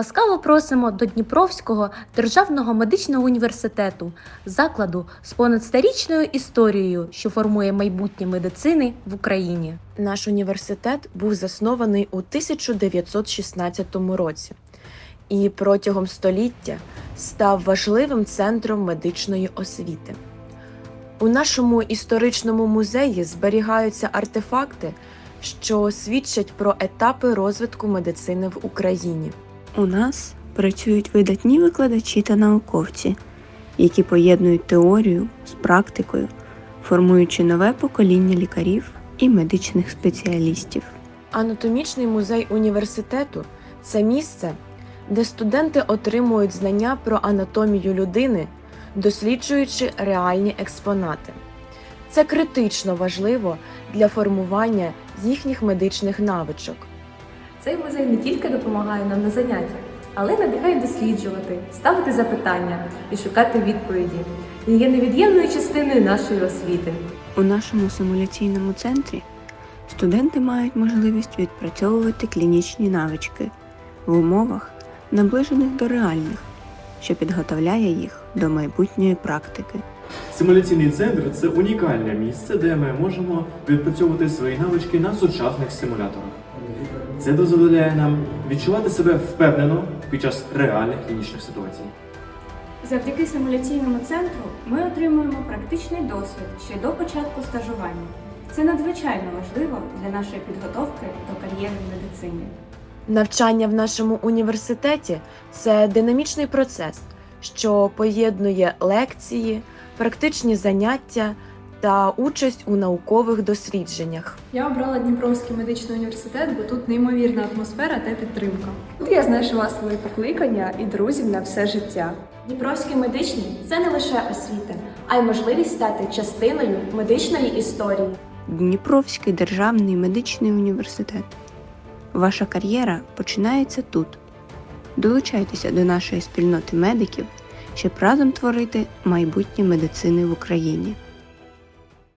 Ласкаво просимо до Дніпровського державного медичного університету, закладу з понад сторічною історією, що формує майбутнє медицини в Україні. Наш університет був заснований у 1916 році і протягом століття став важливим центром медичної освіти. У нашому історичному музеї зберігаються артефакти, що свідчать про етапи розвитку медицини в Україні. У нас працюють видатні викладачі та науковці, які поєднують теорію з практикою, формуючи нове покоління лікарів і медичних спеціалістів. Анатомічний музей університету це місце, де студенти отримують знання про анатомію людини, досліджуючи реальні експонати. Це критично важливо для формування їхніх медичних навичок. Цей музей не тільки допомагає нам на заняттях, але й надихає досліджувати, ставити запитання і шукати відповіді. Він є невід'ємною частиною нашої освіти. У нашому симуляційному центрі студенти мають можливість відпрацьовувати клінічні навички в умовах, наближених до реальних, що підготовляє їх до майбутньої практики. Симуляційний центр це унікальне місце, де ми можемо відпрацьовувати свої навички на сучасних симуляторах. Це дозволяє нам відчувати себе впевнено під час реальних клінічних ситуацій. Завдяки симуляційному центру ми отримуємо практичний досвід ще до початку стажування. Це надзвичайно важливо для нашої підготовки до кар'єри в медицині. Навчання в нашому університеті це динамічний процес, що поєднує лекції, практичні заняття та участь у наукових дослідженнях. Я обрала Дніпровський медичний університет, бо тут неймовірна атмосфера та підтримка. Тут я знайшла своє покликання і друзів на все життя. Дніпровський медичний це не лише освіта, а й можливість стати частиною медичної історії. Дніпровський державний медичний університет. Ваша кар'єра починається тут. Долучайтеся до нашої спільноти медиків, щоб разом творити майбутнє медицини в Україні.